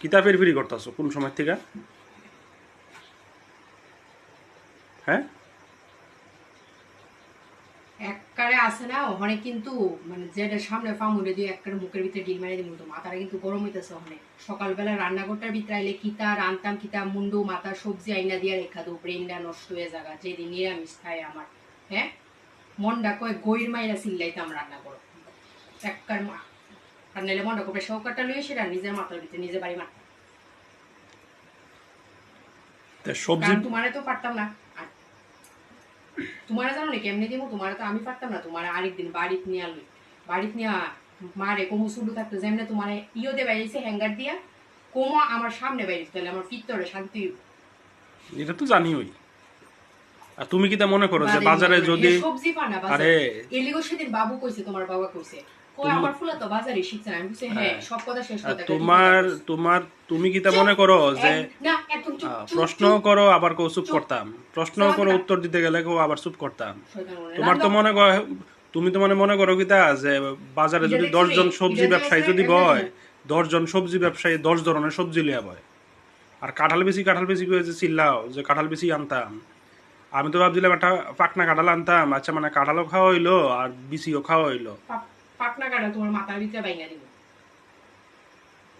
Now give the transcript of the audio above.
কিতা ফের করতেছো, কোন সময় থেকে? হ্যাঁ? এককারে আসে না, ওখানে কিন্তু মানে যেটা সামনে ফামুলে দিয়ে এককারে মুখের ভিতরে ডিল মেরে দিল তো মাথাটা কিন্তু গরম হইতেছে ওখানে। সকালবেলা রান্নাঘরটার ভিতরে আইলে কিতা রান্তাম, কিতা মুন্ডু, মাথা, সবজি আইনা দিয়া রেখা দো ব্রেনটা নষ্ট হয়ে যাগা, যেদিন নিরামিষ খায় আমার হ্যাঁ? মনটা কয় গইর মাইরা চিল্লাইতাম রান্না করো এককার মা আর নাইলে মনটা করে সৌকারটা লইয়ে সেটা নিজের মাথার ভিতরে নিজে বাড়ি তা সবজি তোমারে তো পারতাম না। তোমারে জানো না কেমনে দিব তোমারে তো আমি পারতাম না। তোমারে আরেকদিন বাড়িতে নিয়ে আলুই বাড়িতে নিয়ে মারে কোমো সুডু থাকতো যেমনে তোমারে ইও দে বাইরেছে হ্যাঙ্গার দিয়া কোমো আমার সামনে বাইরেছে তাহলে আমার পিত্তরে শান্তি এটা তো জানিওই আর তুমি কিতা মনে করো যে বাজারে যদি সবজি পানা বাজারে আরে এলিগো সেদিন বাবু কইছে তোমার বাবা কইছে। তো হ্যাঁ হ্যাঁ। তোমার তোমার তুমি কিতা মনে করো যে প্রশ্ন করো আবার কেউ চুপ। করতাম। প্রশ্ন করো উত্তর দিতে গেলে কেউ আবার চুপ করতাম। তোমার তো মনে তুমি তো মানে মনে করো কিতা যে বাজারে যদি দশজন সবজি ব্যবসায়ী যদি বয় দশজন সবজি ব্যবসায়ী দশ ধরনের সবজি লিয়া বয়। আর কাঁঠাল বেশি কাঁঠাল বেশি করে চিল্লাও যে কাঁঠাল বেশি আনতাম। আমি তো ভাবছিলাম একটা পাকনা কাঁঠাল আনতাম আচ্ছা মানে কাঁঠালও খাওয়া হইল আর বিচিও খাওয়া হইল। পাকনা কাটা তোমার মাথার ভিতরে বাইঙ্গা দিব।